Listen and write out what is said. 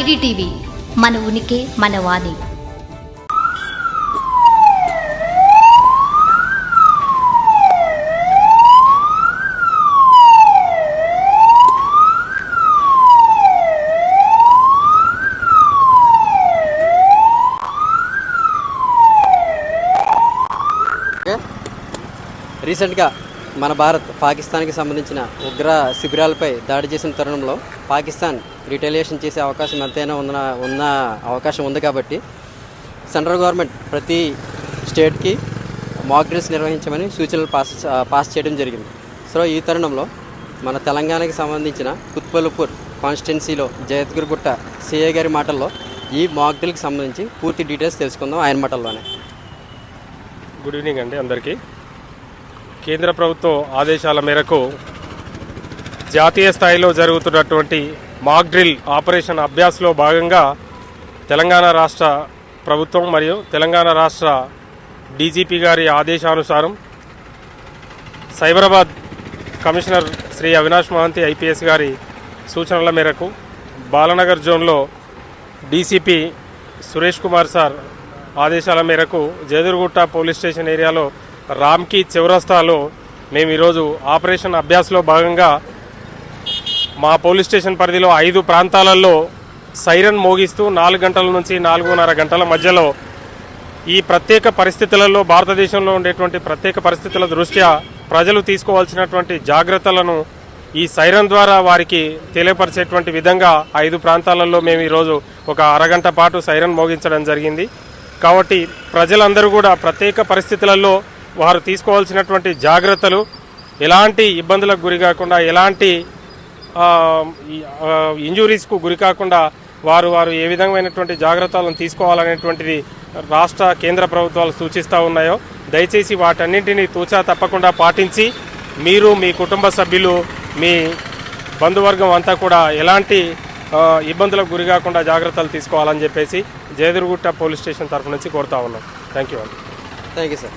IDTV మన ఉనికి మన వాణి. రీసెంట్గా మన భారత్ పాకిస్తాన్కి సంబంధించిన ఉగ్ర శిబిరాలపై దాడి చేసిన తరుణంలో పాకిస్తాన్ రిటాలియేషన్ చేసే అవకాశం ఎంతైనా ఉన్న ఉన్న అవకాశం ఉంది కాబట్టి సెంట్రల్ గవర్నమెంట్ ప్రతి స్టేట్కి మాక్ డ్రిల్స్ నిర్వహించమని సూచనలు పాస్ పాస్ చేయడం జరిగింది. సో ఈ తరుణంలో మన తెలంగాణకి సంబంధించిన కుత్పల్పూర్ కాన్స్టిట్యున్సీలో జయత్గురుగుట్ట సిఏ గారి మాటల్లో ఈ మాక్ డ్రిల్కి సంబంధించి పూర్తి డీటెయిల్స్ తెలుసుకుందాం ఆయన మాటల్లోనే. గుడ్ ఈవినింగ్ అండి అందరికీ. కేంద్ర ప్రభుత్వ ఆదేశాల మేరకు జాతీయ స్థాయిలో జరుగుతున్నటువంటి మాక్ డ్రిల్ ఆపరేషన్ అభ్యాస్లో భాగంగా తెలంగాణ రాష్ట్ర ప్రభుత్వం మరియు తెలంగాణ రాష్ట్ర డీజీపీ గారి ఆదేశానుసారం సైబరాబాద్ కమిషనర్ శ్రీ అవినాష్ మహంతి ఐపీఎస్ గారి సూచనల మేరకు బాలనగర్ జోన్లో డీసీపీ సురేష్ కుమార్ సార్ ఆదేశాల మేరకు జేదురుగుట్ట పోలీస్ స్టేషన్ ఏరియాలో రామ్కి చివరస్తాలో మేము ఈరోజు ఆపరేషన్ అభ్యాస్లో భాగంగా మా పోలీస్ స్టేషన్ పరిధిలో ఐదు ప్రాంతాలలో సైరన్ మోగిస్తూ నాలుగు గంటల నుంచి నాలుగున్నర గంటల మధ్యలో ఈ ప్రత్యేక పరిస్థితులలో భారతదేశంలో ఉండేటువంటి ప్రత్యేక పరిస్థితుల దృష్ట్యా ప్రజలు తీసుకోవాల్సినటువంటి జాగ్రత్తలను ఈ సైరన్ ద్వారా వారికి తెలియపరిచేటువంటి విధంగా ఐదు ప్రాంతాలలో మేము ఈరోజు ఒక అరగంట పాటు సైరన్ మోగించడం జరిగింది. కాబట్టి ప్రజలందరూ కూడా ప్రత్యేక పరిస్థితులలో వారు తీసుకోవాల్సినటువంటి జాగ్రత్తలు ఎలాంటి ఇబ్బందులకు గురి కాకుండా ఎలాంటి ఇంజురీస్కు గురి కాకుండా వారు వారు ఏ విధమైనటువంటి జాగ్రత్తలను తీసుకోవాలనేటువంటిది రాష్ట్ర కేంద్ర ప్రభుత్వాలు సూచిస్తూ ఉన్నాయో దయచేసి వాటన్నింటినీ తూచా తప్పకుండా పాటించి మీరు మీ కుటుంబ సభ్యులు మీ బంధువర్గం అంతా కూడా ఎలాంటి ఇబ్బందులకు గురి కాకుండా జాగ్రత్తలు తీసుకోవాలని చెప్పేసి జయదురుగుట్ట పోలీస్ స్టేషన్ తరఫు నుంచి కోరుతా ఉన్నాం. థ్యాంక్ యూ అండి. Thank you sir.